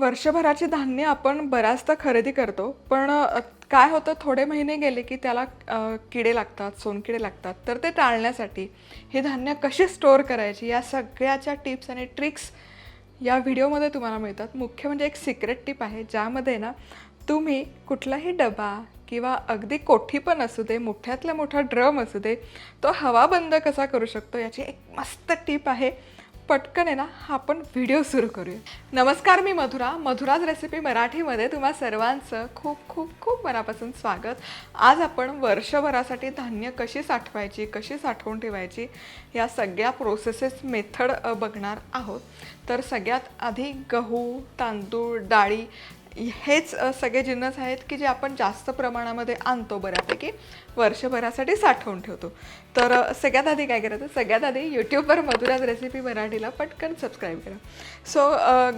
वर्षभराचे धान्य आपण बऱ्याचदा खरेदी करतो पण काय होतं थोडे महिने गेले की त्याला किडे लागतात सोनकिडे लागतात. तर ते टाळण्यासाठी हे धान्य कशी स्टोअर करायची या सगळ्याच्या टिप्स आणि ट्रिक्स या व्हिडिओमध्ये तुम्हाला मिळतात. मुख्य म्हणजे एक सिक्रेट टिप आहे ज्यामध्ये ना तुम्ही कुठलाही डबा किंवा अगदी कोठी पण असू दे मोठ्यातला मोठा ड्रम असू दे तो हवा बंद कसा करू शकतो याची एक मस्त टिप आहे. पटकन आहे ना हा आपण व्हिडिओ सुरू करूया. नमस्कार मी मधुरा. मधुराज रेसिपी मराठीमध्ये तुम्हा सर्वांचं खूप खूप खूप मनापासून स्वागत. आज आपण वर्षभरासाठी धान्य कशी साठवायची कशी साठवून ठेवायची या सगळ्या प्रोसेसेस मेथड बघणार आहोत. तर सगळ्यात आधी गहू तांदूळ डाळी हेच सगळे जिन्नस आहेत की जे आपण जास्त प्रमाणामध्ये आणतो बऱ्यापैकी वर्षभरासाठी साठवून ठेवतो. तर सगळ्यात आधी काय करायचं सगळ्यात आधी यूट्यूबवर मधुराज रेसिपी मराठीला पटकन सबस्क्राईब करा. सो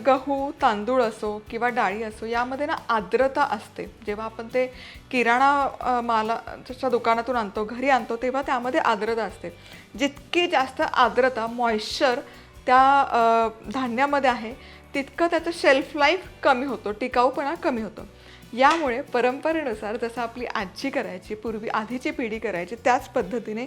गहू तांदूळ असो किंवा डाळी असो यामध्ये ना आर्द्रता असते. जेव्हा आपण ते किराणा मालाच्या दुकानातून आणतो घरी आणतो तेव्हा त्यामध्ये आर्द्रता असते. जितकी जास्त आर्द्रता मॉइश्चर त्या धान्यामध्ये आहे तितकं त्याचं शेल्फ लाईफ कमी होतो टिकाऊपणा कमी होतो. यामुळे परंपरेनुसार जसं आपली आजी करायची पूर्वी आधीची पिढी करायची त्याच पद्धतीने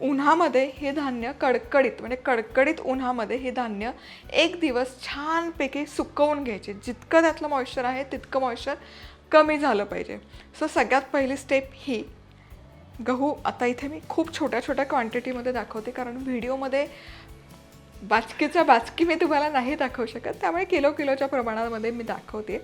उन्हामध्ये हे धान्य कडकडीत म्हणजे कडकडीत उन्हामध्ये हे धान्य एक दिवस छानपैकी सुकवून घ्यायचे. जितकं त्यातलं मॉइश्चर आहे तितकं मॉइश्चर कमी झालं पाहिजे. सो सगळ्यात पहिली स्टेप ही. गहू आता इथे मी खूप छोट्या छोट्या क्वांटिटीमध्ये दाखवते कारण व्हिडिओमध्ये बाचकीच्या बाचकी मी तुम्हाला नाही दाखवू शकत. त्यामुळे किलो किलोच्या प्रमाणामध्ये मी दाखवते.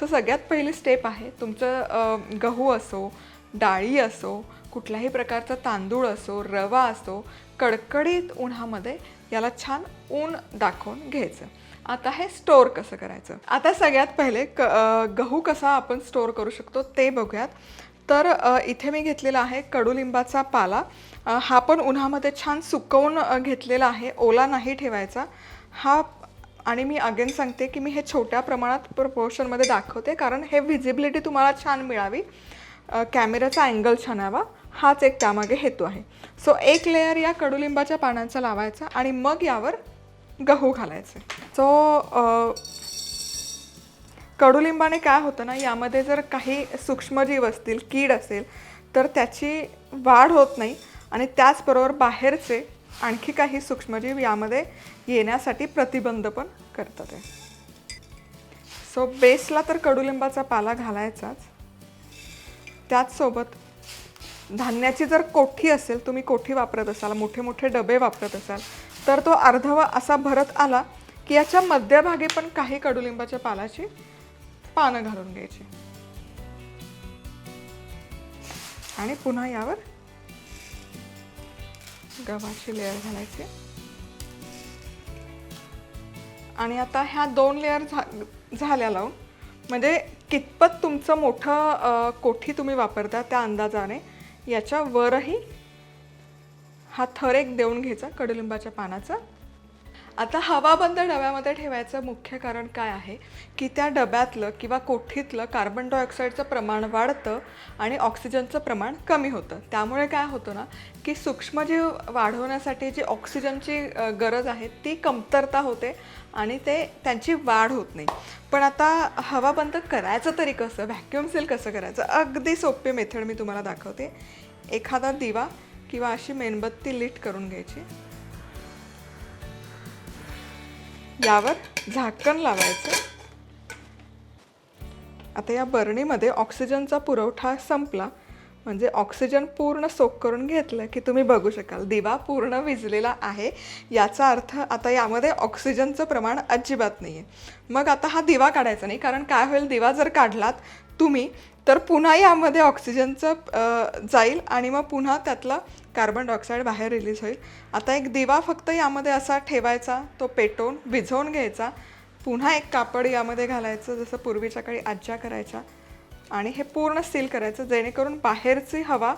सो सगळ्यात पहिली स्टेप आहे तुमचं गहू असो डाळी असो कुठल्याही प्रकारचा तांदूळ असो रवा असो कडकडीत उन्हामध्ये याला छान ऊन दाखवून घ्यायचं. आता हे स्टोअर कसं करायचं? आता सगळ्यात पहिले क गहू कसा आपण स्टोअर करू शकतो ते बघूयात. तर इथे मी घेतलेला आहे कडुलिंबाचा पाला. हा पण उन्हामध्ये छान सुकवून घेतलेला आहे. ओला नाही ठेवायचा. हा आणि मी अगेन सांगते की मी हे छोट्या प्रमाणात प्रपोर्शनमध्ये दाखवते कारण हे व्हिजिबिलिटी तुम्हाला छान मिळावी. कॅमेऱ्याचा कॅमेराचा अँगल छान यावा हाच एक त्यामागे हेतू आहे. सो एक लेअर या कडुलिंबाच्या पानांचा लावायचा आणि मग यावर गहू घालायचे. सो कडुलिंबाने काय होतं ना यामध्ये जर काही सूक्ष्मजीव असतील कीड असेल तर त्याची वाढ होत नाही आणि त्याचबरोबर बाहेरचे आणखी काही सूक्ष्मजीव यामध्ये येण्यासाठी प्रतिबंध पण करतात. आहे सो बेसला तर कडुलिंबाचा पाला घालायचाच. त्याचसोबत धान्याची जर कोठी असेल तुम्ही कोठी वापरत असाल मोठे मोठे डबे वापरत असाल तर तो अर्धवा असा भरत आला की याच्या मध्यभागी पण काही कडुलिंबाच्या पालाची पानं घालून घ्यायची. आणि पुन्हा यावर गव्हाची लेअर घालायची. आणि आता ह्या दोन लेअर झा झाल्या लावून म्हणजे कितपत तुमचं मोठं कोठी तुम्ही वापरता त्या अंदाजाने याच्या वरही हा थर एक देऊन घ्यायचा कडुलिंबाच्या पानाचा. आता हवाबंद डब्यामध्ये ठेवायचं मुख्य कारण काय आहे? की त्या डब्यातलं किंवा कोठीतलं कार्बन डायऑक्साईडचं प्रमाण वाढतं आणि ऑक्सिजनचं प्रमाण कमी होतं. त्यामुळे काय होतं ना की सूक्ष्मजीव वाढवण्यासाठी जी ऑक्सिजनची गरज आहे ती कमतरता होते आणि ते त्यांची वाढ होत नाही. पण आता हवा बंद करायचं तरी कसं व्हॅक्युम सील कसं करायचं? अगदी सोपे मेथड मी तुम्हाला दाखवते. एखादा दिवा किंवा अशी मेणबत्ती लीट करून घ्यायची. यावर झाकण लावायचं. आता या बरणीमध्ये ऑक्सिजनचा पुरवठा संपला. म्हणजे ऑक्सिजन पूर्ण सोक करून घेतलं की तुम्ही बघू शकाल. दिवा पूर्ण विजलेला आहे. याचा अर्थ आता यामध्ये ऑक्सिजनचं प्रमाण अजिबात नाही आहे मग आता हा दिवा काढायचा नाही कारण काय होईल? दिवा जर काढलात तुम्ही तर पुन्हा यामध्ये ऑक्सिजनचं जाईल आणि मग पुन्हा त्यातला कार्बन डायऑक्साईड बाहेर रिलीज होईल. आता एक दिवा फक्त यामध्ये असा ठेवायचा तो पेटवून भिजवून घ्यायचा. पुन्हा एक कापड यामध्ये घालायचं जसं पूर्वीच्या काळी आज्या करायच्या. आणि हे पूर्ण सील करायचं जेणेकरून बाहेरची हवा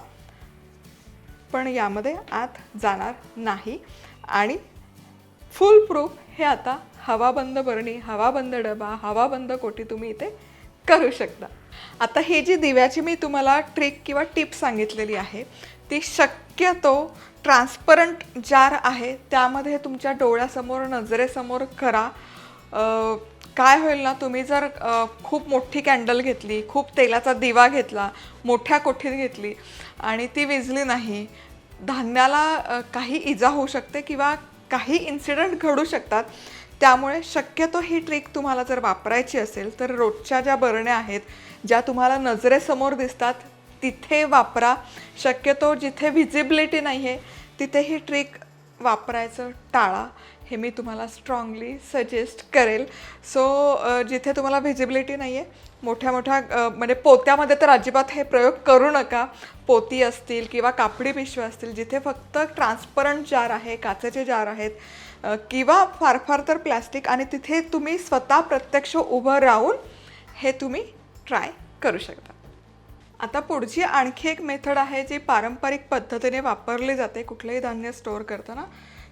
पण यामध्ये आत जाणार नाही. आणि फुल प्रूफ हे आता हवाबंद बरणी हवाबंद डबा हवाबंद कोटी तुम्ही इथे करू शकता. आता ही जी दिव्याची मी तुम्हाला ट्रिक किंवा टिप सांगितलेली आहे ती शक्यतो ट्रान्सपरंट जार आहे. त्यामध्ये तुमच्या डोळ्यासमोर नजरेसमोर करा. काय होईल ना तुम्ही जर खूप मोठी कॅन्डल घेतली खूप तेलाचा दिवा घेतला मोठ्या कोठीत घेतली आणि ती विजली नाही धान्याला काही इजा होऊ शकते किंवा काही इन्सिडंट घडू शकतात. त्यामुळे शक्यतो ही ट्रिक तुम्हाला जर वापरायची असेल तर रोजच्या ज्या बरण्या आहेत ज्या तुम्हाला नजरेसमोर दिसतात तिथे वापरा. शक्यतो जिथे व्हिजिबिलिटी नाही आहे तिथे ही ट्रिक वापरायचं टाळा. हे मी तुम्हाला स्ट्रॉंगली सजेस्ट करेल. सो जिथे तुम्हाला व्हिजिबिलिटी नाही आहे मोठ्या मोठ्या म्हणजे पोत्यामध्ये तर अजिबात हे प्रयोग करू नका. पोती असतील किंवा कापडी पिशव्या असतील जिथे फक्त ट्रान्सपरंट जार आहे काचेचे जार आहेत किंवा फार फार तर प्लॅस्टिक आणि तिथे तुम्ही स्वतः प्रत्यक्ष उभं राहून हे तुम्ही ट्राय करू शकता. आता पुढची आणखी एक मेथड आहे जी पारंपरिक पद्धतीने वापरली जाते कुठलंही धान्य स्टोअर करताना.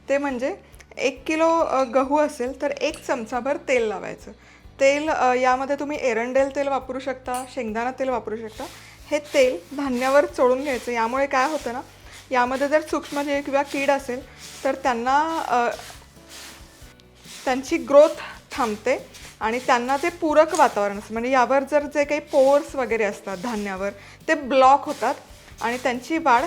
ते म्हणजे एक किलो गहू असेल तर एक चमचाभर तेल लावायचं. तेल यामध्ये तुम्ही एरंडेल तेल वापरू शकता शेंगदाणा तेल वापरू शकता. हे तेल धान्यावर चोळून घ्यायचं. यामुळे काय होतं ना यामध्ये जर सूक्ष्मजीव किंवा कीड असेल तर त्यांना त्यांची ग्रोथ थांबते आणि त्यांना ते पूरक वातावरण असतं म्हणजे यावर जर जे काही पोर्स वगैरे असतात धान्यावर ते ब्लॉक होतात आणि त्यांची वाढ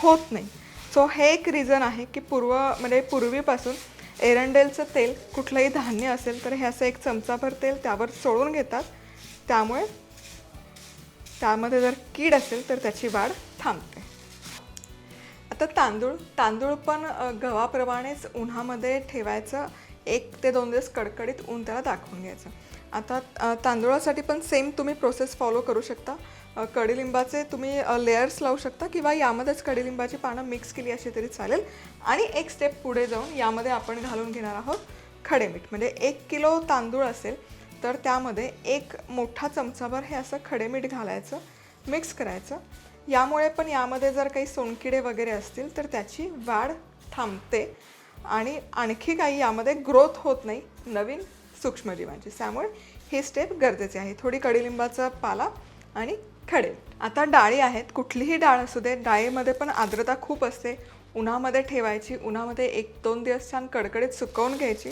होत नाही. सो हे एक रिझन आहे की पूर्व म्हणजे पूर्वीपासून एरंडेलचं तेल कुठलंही धान्य असेल तर हे असं एक चमचाभर तेल त्यावर सोडून घेतात. त्यामुळे त्यामध्ये जर कीड असेल तर त्याची वाढ थांबते. आता तांदूळ तांदूळ पण गव्हाप्रमाणेच उन्हामध्ये ठेवायचं एक ते दोन दिवस कडकडीत ऊन त्याला दाखवून घ्यायचं. आता तांदुळासाठी तांदूळासाठी पण सेम तुम्ही प्रोसेस फॉलो करू शकता. कडीलिंबाचे तुम्ही लेयर्स लावू शकता किंवा यामध्येच कडीलिंबाची पानं मिक्स केली अशी तरी चालेल. आणि एक स्टेप पुढे जाऊन यामध्ये आपण घालून घेणार आहोत खडे मीठ. म्हणजे एक किलो तांदूळ असेल तर त्यामध्ये एक मोठा चमचाभर हे असं खडे मीठ घालायचं मिक्स करायचं. यामुळे पण यामध्ये जर काही सोनकिडे वगैरे असतील तर त्याची वाढ थांबते. आणि आणखी काही यामध्ये ग्रोथ होत नाही नवीन सूक्ष्मजीवांची. त्यामुळे ही स्टेप गरजेची आहे. थोडी कडीलिंबाचा पाला आणि खडे. आता डाळी आहेत. कुठलीही डाळ असू दे डाळीमध्ये पण आर्द्रता खूप असते. उन्हामध्ये ठेवायची उन्हामध्ये एक दोन दिवस छान कडकडीत सुकवून घ्यायची.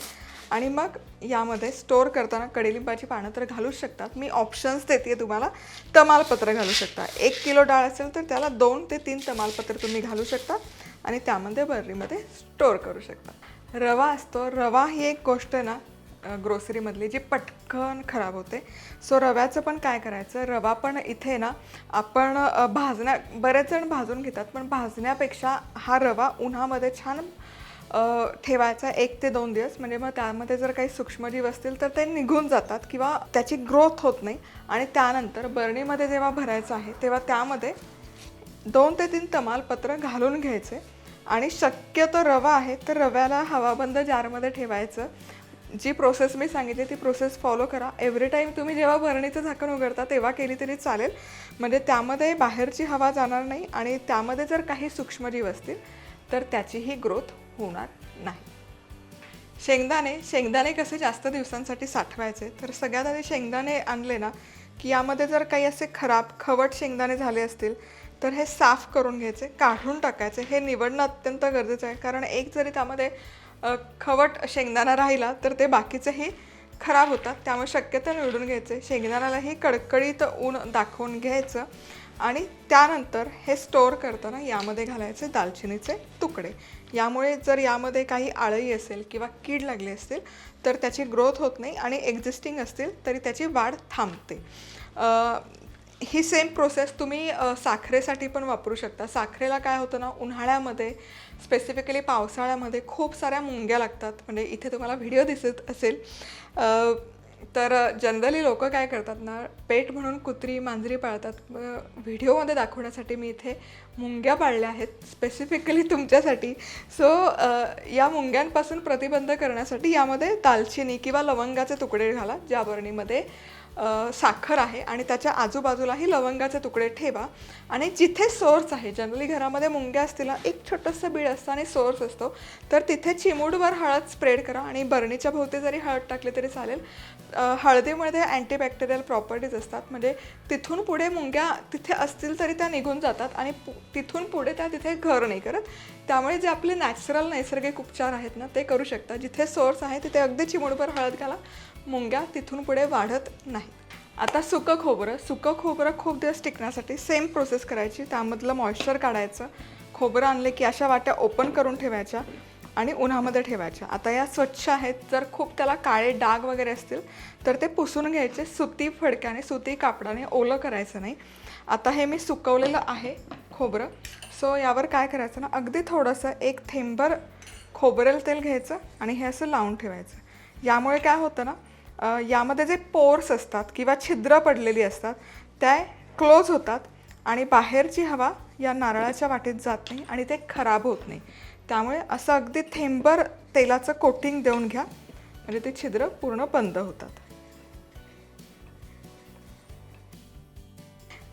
आणि मग यामध्ये स्टोअर करताना कडुलिंबाची पानं तर घालूच शकतात. मी ऑप्शन्स देते तुम्हाला. तमालपत्र घालू शकता. एक किलो डाळ असेल तर त्याला दोन ते तीन तमालपत्र तुम्ही घालू शकता. आणि त्यामध्ये बर्रीमध्ये स्टोअर करू शकता. रवा असतो रवा ही एक गोष्ट आहे ना ग्रोसरीमधली जी पटकन खराब होते. सो रव्याचं पण काय करायचं रवा पण इथे ना आपण भाजण्या बरेच जण भाजून घेतात पण भाजण्यापेक्षा हा रवा उन्हामध्ये छान ठेवायचा एक ते दोन दिवस. म्हणजे मग त्यामध्ये जर काही सूक्ष्मजीव असतील तर ते निघून जातात किंवा त्याची ग्रोथ होत नाही. आणि त्यानंतर बरणीमध्ये जेव्हा भरायचं आहे तेव्हा त्यामध्ये दोन ते तीन तमालपत्र घालून घ्यायचे. आणि शक्यतो रवा आहे तर रव्याला हवाबंद जारमध्ये ठेवायचं. जी प्रोसेस मी सांगितली ती प्रोसेस फॉलो करा. एव्हरी टाईम तुम्ही जेव्हा भरणीचं झाकण उघडता तेव्हा केली तरी चालेल. म्हणजे त्यामध्ये बाहेरची हवा जाणार नाही आणि त्यामध्ये जर काही सूक्ष्मजीव असतील तर त्याचीही ग्रोथ होणार नाही. शेंगदाणे शेंगदाणे कसे जास्त दिवसांसाठी साठवायचे? तर सगळ्यात आधी शेंगदाणे आणले ना की यामध्ये जर काही असे खराब खवट शेंगदाणे झाले असतील तर हे साफ करून घ्यायचे काढून टाकायचे. हे निवडणं अत्यंत गरजेचं आहे. कारण एक जरी त्यामध्ये खवट शेंगदाणा राहिला तर ते बाकीचेही खराब होतात. त्यामुळे शक्यतो निवडून घ्यायचे. शेंगदाण्यालाही कडकडीत ऊन दाखवून घ्यायचं. आणि त्यानंतर हे स्टोअर करताना यामध्ये घालायचे दालचिनीचे तुकडे. यामुळे जर यामध्ये काही आळई असेल किंवा कीड लागली असेल तर त्याची ग्रोथ होत नाही आणि एक्झिस्टिंग असतील तरी त्याची वाढ थांबते. ही सेम प्रोसेस तुम्ही साखरेसाठी पण वापरू शकता. साखरेला काय होतं ना उन्हाळ्यामध्ये स्पेसिफिकली पावसाळ्यामध्ये खूप साऱ्या मुंग्या लागतात. म्हणजे इथे तुम्हाला व्हिडिओ दिसत असेल. तर जनरली लोक काय करतात ना पेट म्हणून कुत्री मांजरी पाळतात. व्हिडिओमध्ये दाखवण्यासाठी मी इथे मुंग्या पाळल्या आहेत स्पेसिफिकली तुमच्यासाठी. सो या मुंग्यांपासून प्रतिबंध करण्यासाठी यामध्ये दालचिनी किंवा लवंगाचे तुकडे घाला ज्या बरणीमध्ये साखर आहे आणि त्याच्या आजूबाजूलाही लवंगाचे तुकडे ठेवा. आणि जिथे सोर्स आहे जनरली घरामध्ये मुंग्या असतील ना एक छोटंसं बीड असतं आणि सोर्स असतो तर तिथे चिमूडवर हळद स्प्रेड करा आणि बरणीच्या भोवती जरी हळद टाकली तरी चालेल. हळदीमध्ये अँटीबॅक्टेरियल प्रॉपर्टीज असतात म्हणजे तिथून पुढे मुंग्या तिथे असतील तरी त्या निघून जातात आणि तिथून पुढे त्या तिथे घर नाही करत. त्यामुळे जे आपले नॅचरल नैसर्गिक उपचार आहेत ना ते करू शकता. जिथे सोर्स आहे तिथे अगदी चिमूडभर हळद घाला. मुंग्या तिथून पुढे वाढत नाहीत. आता सुकं खोबरं सुकं खोबरं खूप दिवस टिकण्यासाठी सेम प्रोसेस करायची. त्यामधलं मॉइश्चर काढायचं. खोबरं आणले की अशा वाट्या ओपन करून ठेवायच्या आणि उन्हामध्ये ठेवायच्या. आता या स्वच्छ आहेत. जर खूप त्याला काळे डाग वगैरे असतील तर ते पुसून घ्यायचे. सुती फडक्याने सुती कापडाने ओलं करायचं नाही. आता हे मी सुकवलेलं आहे खोबरं. सो यावर काय करायचं ना अगदी थोडंसं एक थेंबर खोबरेल तेल घ्यायचं आणि हे असं लावून ठेवायचं. यामुळे काय होतं ना यामध्ये जे पोर्स असतात किंवा छिद्र पडलेली असतात त्या क्लोज होतात आणि बाहेरची हवा या नारळाच्या वाटेत जात नाही आणि ते खराब होत नाही. त्यामुळे असं अगदी थेंबर तेलाचं कोटिंग देऊन घ्या म्हणजे ते छिद्र पूर्ण बंद होतात.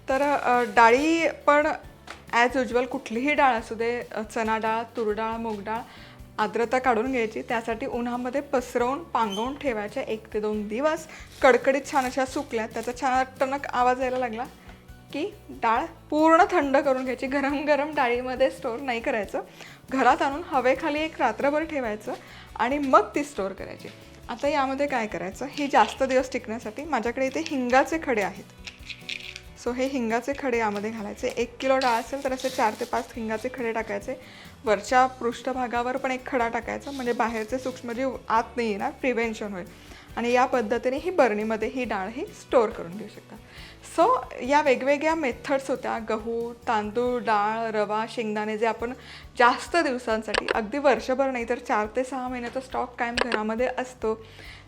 तर डाळी पण ॲज युजल कुठलीही डाळ असू दे चणा डाळ तूर डाळ मूग डाळ आर्द्रता काढून घ्यायची त्यासाठी उन्हामध्ये पसरवून पांगवून ठेवायच्या एक ते दोन दिवस. कडकडीत छान अशा सुकल्या त्याचा छान टणक आवाज यायला लागला की डाळ पूर्ण थंड करून घ्यायची. गरम गरम डाळीमध्ये स्टोअर नाही करायचं. घरात आणून हवेखाली एक रात्रभर ठेवायचं आणि मग ती स्टोअर करायची. आता यामध्ये काय करायचं? ही जास्त दिवस टिकण्यासाठी माझ्याकडे इथे हिंगाचे खडे आहेत. सो हे हिंगाचे खडे यामध्ये घालायचे. एक किलो डाळ असेल तर असे चार ते पाच हिंगाचे खडे टाकायचे. वरच्या पृष्ठभागावर पण एक खडा टाकायचा. म्हणजे बाहेरचे सूक्ष्मजीव आत नाही येणार प्रिव्हेन्शन होईल. आणि या पद्धतीने ही बरणीमध्ये ही डाळ ही स्टोअर करून घेऊ शकता. सो या वेगवेगळ्या मेथड्स होत्या. गहू तांदूळ डाळ रवा शेंगदाणे जे आपण जास्त दिवसांसाठी अगदी वर्षभर नाही तर चार ते सहा महिन्याचा स्टॉक कायम घरामध्ये असतो.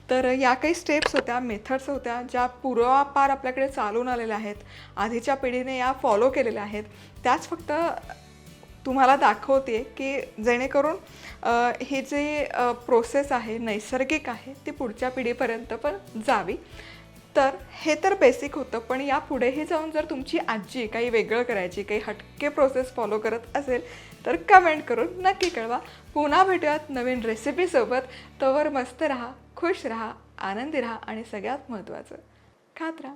तर या काही स्टेप्स होत्या मेथड्स होत्या ज्या पूर्वापार आपल्याकडे चालून आलेल्या आहेत आधीच्या पिढीने या फॉलो केलेल्या आहेत. त्याच फक्त तुम्हाला दाखवते की जेणेकरून हे ही प्रोसेस आहे नैसर्गिक आहे ती पुढच्या पिढीपर्यंत पण जावी. तर हे तर बेसिक होतं पण या पुढेही जाऊन जर तुमची आजी काही वेगळं करायची काही हटके प्रोसेस फॉलो करत असेल तर कमेंट करून नक्की कळवा. पुन्हा भेटूयात नवीन रेसिपीसोबत तोवर मस्त राहा खुश राहा आनंदी राहा आणि सगळ्यात महत्त्वाचं खात राहा.